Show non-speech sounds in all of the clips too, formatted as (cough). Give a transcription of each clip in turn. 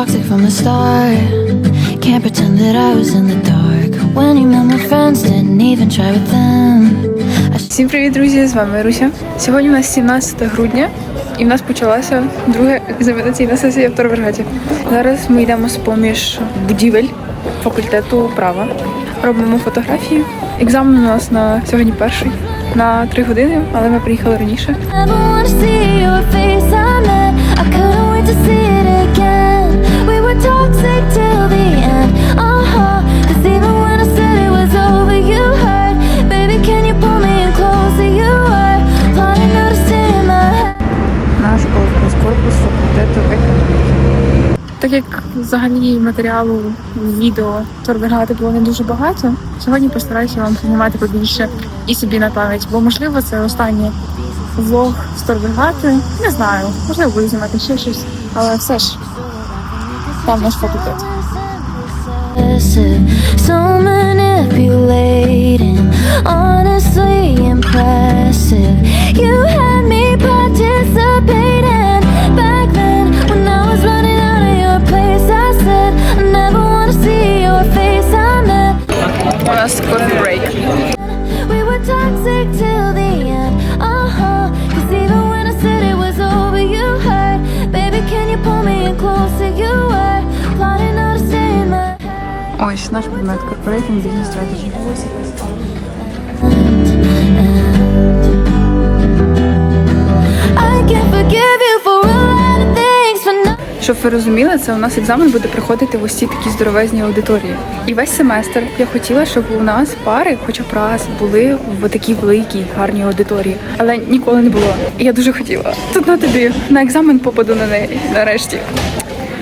toxic from the start. Can't pretend that I was in the dark. When you met my friends, didn't even try with them. Всім привіт, друзі! З вами Руся. Сьогодні у нас 17 грудня, і в нас почалася друга екзаменаційна сесія в Торвергаті. Зараз ми йдемо з поміж будівель факультету права. Робимо фотографії. Екзамен у нас на сьогодні перший на 3 години, але ми приїхали раніше. I couldn't wait to see it Так як взагалі матеріалу відео Торбергати було не дуже багато, сьогодні постараюся вам знімати побільше і собі на пам'ять, бо можливо це останній влог з Торбергати. Не знаю, можливо буду знімати ще щось, але все ж там наш факультет. Impressive, so manipulating, honestly impressive. You had me participating back then when I was running out of your place. I said I never wanna see your face. I met. У нас кофі брейк. Ось наш предмет Corporating Business Strategy. Щоб ви розуміли, це у нас екзамен буде приходити в ось ці такі здоровезні аудиторії. І весь семестр я хотіла, щоб у нас пари, хоча б раз, були в такій великій гарній аудиторії, але ніколи не було. І я дуже хотіла. Тут на тобі на екзамен попаду на неї нарешті.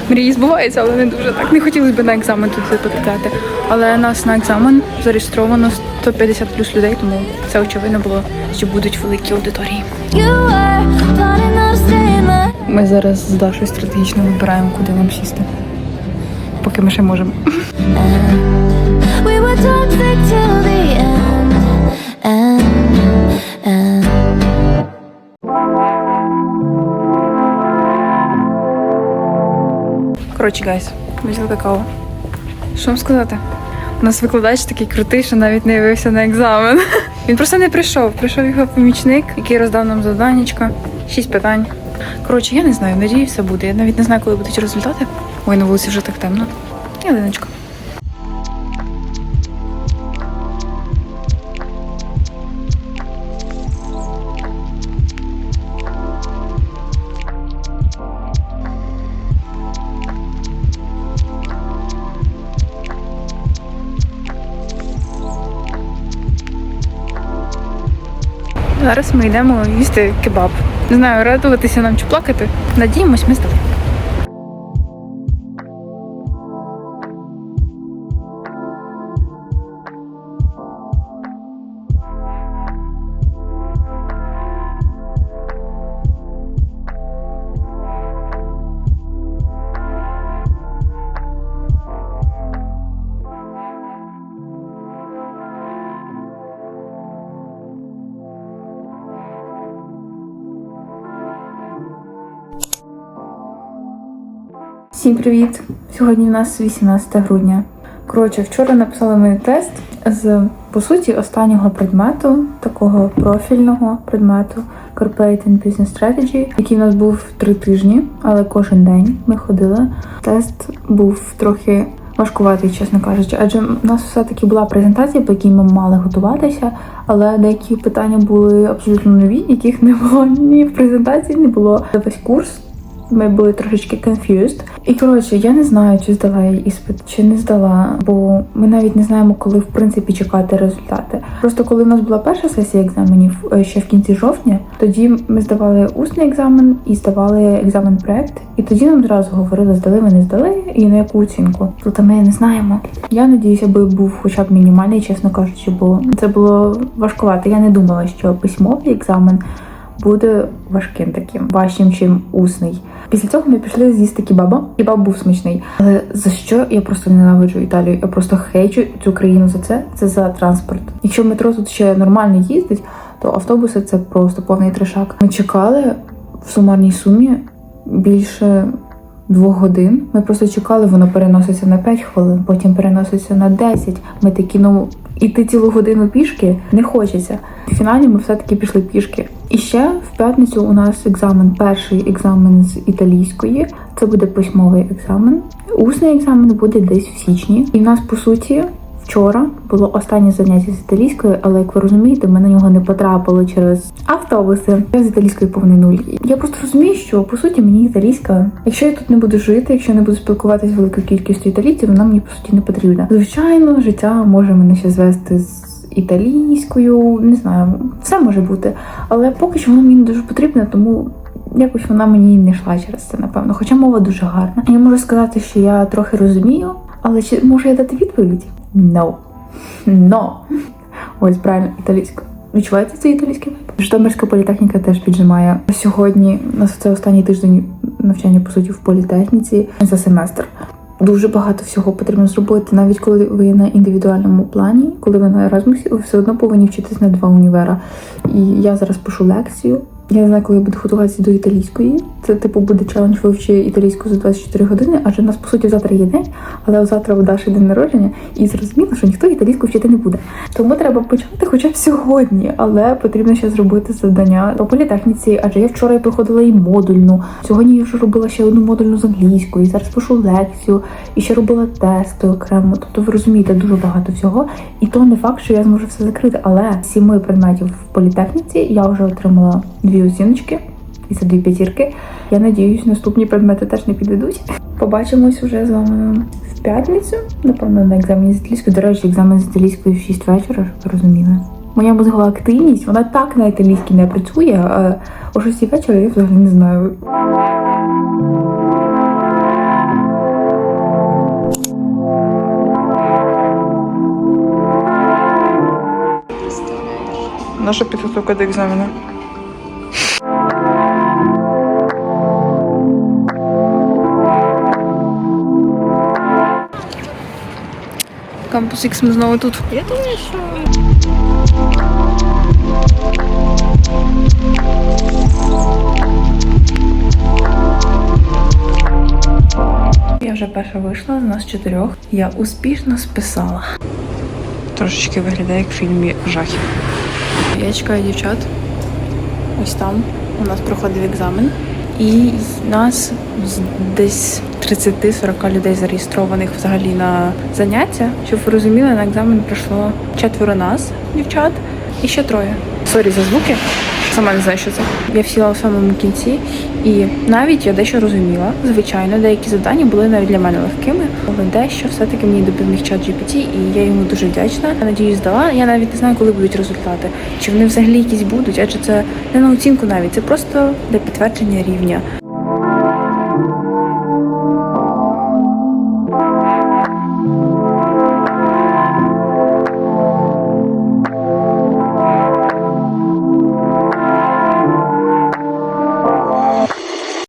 Мрії збуваються, але не дуже так. Не хотілося б на екзамен тут потрапляти. Але нас на екзамен зареєстровано 150 плюс людей, тому це очевидно було, що будуть великі аудиторії. Ми зараз з Дашою стратегічно вибираємо, куди нам сісти. Поки ми ще можемо. We were toxic till the. End. Коротше, гайс, ми взяли какао. Що вам сказати? У нас викладач такий крутий, що навіть не явився на екзамен. (laughs) Він просто не прийшов. Прийшов його помічник, який роздав нам завданнячко. Шість питань. Коротше, я не знаю, надію, все буде. Я навіть не знаю, коли будуть результати. Ой, на вулиці вже так темно. Ялиночка. Зараз ми йдемо їсти кебаб. Не знаю, радуватися нам чи плакати. Надіємось, ми з тобою. Всім привіт! Сьогодні в нас 18 грудня. Коротше, вчора написали мені тест з по суті останнього предмету, такого профільного предмету Corporate and Business Strategy, який в нас був три тижні, але кожен день ми ходили. Тест був трохи важкуватий, чесно кажучи, адже в нас все-таки була презентація, по якій ми мали готуватися, але деякі питання були абсолютно нові, яких не було ні в презентації, не було весь курс. Ми були трошечки confused. І коротше, я не знаю, чи здала я іспит, чи не здала, бо ми навіть не знаємо, коли в принципі чекати результати. Просто коли в нас була перша сесія екзаменів е, ще в кінці жовтня, тоді ми здавали усний екзамен і здавали екзамен проект. І тоді нам зразу говорили, здали ми не здали, і на яку оцінку. Тут ми не знаємо. Я надіюся, би був хоча б мінімальний, чесно кажучи, бо це було важкувато. Я не думала, що письмовий екзамен буде важким таким, важчим, чим усний. Після цього ми пішли з'їсти кебаба. Кебаб був смачний. Але за що я просто ненавиджу Італію? Я просто хейчу цю країну за це. Це за транспорт. Якщо метро тут ще нормально їздить, то автобуси це просто повний трешак. Ми чекали в сумарній сумі більше двох годин. Ми просто чекали, воно переноситься на 5 хвилин, потім переноситься на 10. Ми такі, ну іти цілу годину пішки не хочеться. В фіналі ми все-таки пішли пішки. І ще в п'ятницю у нас екзамен, перший екзамен з італійської. Це буде письмовий екзамен. Усний екзамен буде десь в січні. І в нас по суті. Вчора було останнє заняття з італійської, але як ви розумієте, ми на нього не потрапили через автобуси. Я з італійської повний нуль. Я просто розумію, що по суті мені італійська, якщо я тут не буду жити, якщо не буду спілкуватися з великою кількістю італійців, вона мені по суті не потрібна. Звичайно, життя може мене ще звести з італійською, не знаю, все може бути, але поки що воно мені дуже потрібне, тому. Якось вона мені не йшла через це, напевно. Хоча мова дуже гарна. Я можу сказати, що я трохи розумію, але чи можу я дати відповідь? No. No. Ось правильно, італійська. Відчувається цей італійський вайб? Житомирська політехніка теж піджимає. Сьогодні у нас це останній тиждень навчання, по суті, в політехніці за семестр. Дуже багато всього потрібно зробити, навіть коли ви на індивідуальному плані, коли ви на Еразмусі, ви все одно повинні вчитись на два універа. І я зараз пишу лекцію. Я не знаю, коли я буду готуватися до італійської. Це типу буде челендж вивчи італійську за 24 години, адже у нас по суті завтра є день, але завтра у Даші день народження, і зрозуміло, що ніхто італійську вчити не буде. Тому треба почати хоча б сьогодні, але потрібно ще зробити завдання по політехніці, адже я вчора і проходила і модульну. Сьогодні я вже робила ще одну модульну з англійської. Зараз пишу лекцію і ще робила тести окремо. Тобто ви розумієте дуже багато всього. І то не факт, що я зможу все закрити. Але сіми предметів в політехніці я вже отримала дві оціночки. І це дві п'ятірки. Я надіюсь, наступні предмети теж не підведуть. Побачимось уже з вами в п'ятницю. Напевно, на екзамені з італійської. До речі, екзамен з італійської в 6 вечора, щоб ви розуміли. Моя мозгова активність, вона так на італійській не працює, а о 6 вечора я взагалі не знаю. Наша підготовка до екзамену. Кампус Х ми знову тут. Я думаю, що. Я вже перша вийшла з нас чотирьох. Я успішно списала. Трошечки виглядає як в фільмі жахів. Я чекаю дівчат. Ось там у нас проходив екзамен. І нас десь 30-40 людей зареєстрованих взагалі на заняття. Щоб ви розуміли, на екзамен прийшло четверо нас, дівчат, і ще троє. Сорі за звуки. Сама не знаю, що це. Я сіла в самому кінці, і навіть я дещо розуміла. Звичайно, деякі завдання були навіть для мене легкими, але дещо все-таки мені допоміг чат GPT, і я йому дуже вдячна. Я надію, здала. Я навіть не знаю, коли будуть результати, чи вони взагалі якісь будуть, адже це не на оцінку навіть, це просто для підтвердження рівня.